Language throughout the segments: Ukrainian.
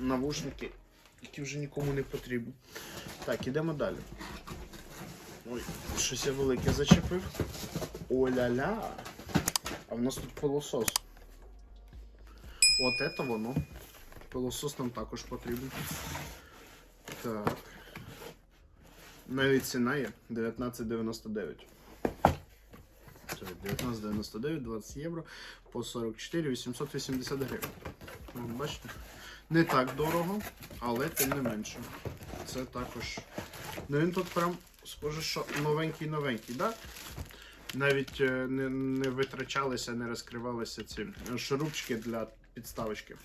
навушники, які вже нікому не потрібні. Так, ідемо далі. Ой, щось я велике зачепив. О-ля-ля. А в нас тут пилосос. От це воно. Пилосос нам також потрібен. Так. Навіть ціна є 19,99. Це 19,99, 20 євро по 44, 880 гривень. Бачите? Не так дорого, але тим не менше. Це також. Ну він тут прям схоже, що новенький-новенький, да? Навіть е, не, не витрачалися, не розкривалися ці шурупчики для підставочки.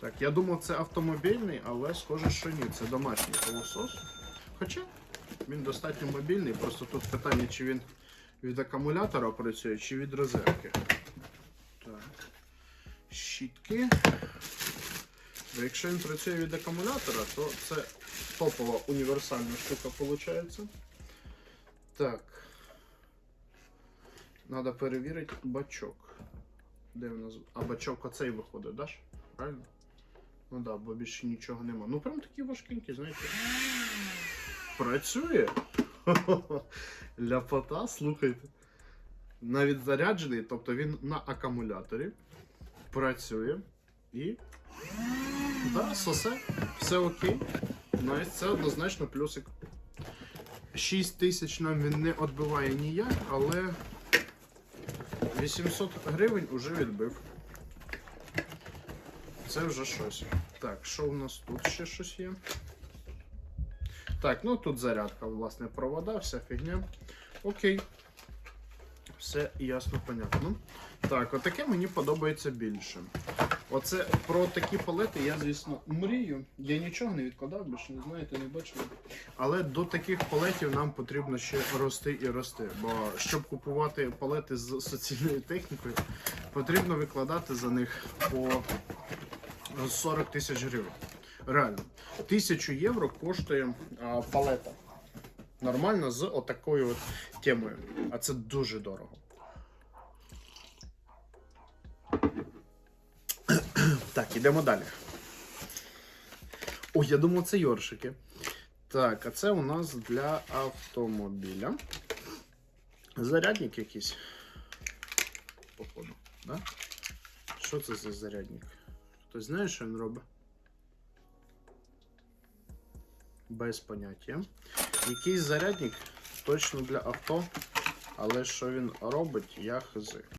Так, я думав, це автомобільний, але схоже, що ні, це домашній пилосос. Хоча він достатньо мобільний, просто тут питання, чи він від акумулятора працює, чи від розетки. Так. Щітки. Якщо він працює від акумулятора, то це топова універсальна штука виходить. Так. Треба перевірити бачок. Де в нас? А бачок оцей виходить, да? ж? Правильно? Ну да, бо більше нічого нема. Ну прям такі важкенькі, знаєте. Працює. Ляпота, слухайте. Навіть заряджений, тобто він на акумуляторі працює і. Да, сосе, все окей. Навіть це однозначно плюсик. 6 тисяч нам він не відбиває ніяк, але 800 гривень уже відбив. Це вже щось. Так, що у нас тут ще щось є? Так, ну тут зарядка, власне, провода, вся фігня. Окей. Все ясно, понятно. Так, отаке мені подобається більше. Оце про такі палети я, звісно, мрію. Я нічого не відкладав, більше не знаєте, не бачили. Але до таких палетів нам потрібно ще рости і рости. Бо щоб купувати палети з суцільною технікою, потрібно викладати за них по 40 тисяч гривень. Реально. Тисячу євро коштує а, палета. Нормально з отакою от темою. А це дуже дорого. Так, ідемо далі. Ой, я думав, це йоршики. Так, а це у нас для автомобіля. Зарядник якийсь. Походу. Да? Що це за зарядник? Хтось знає, що він робить? Без поняття. Якийсь зарядник точно для авто, але що він робить, я хз.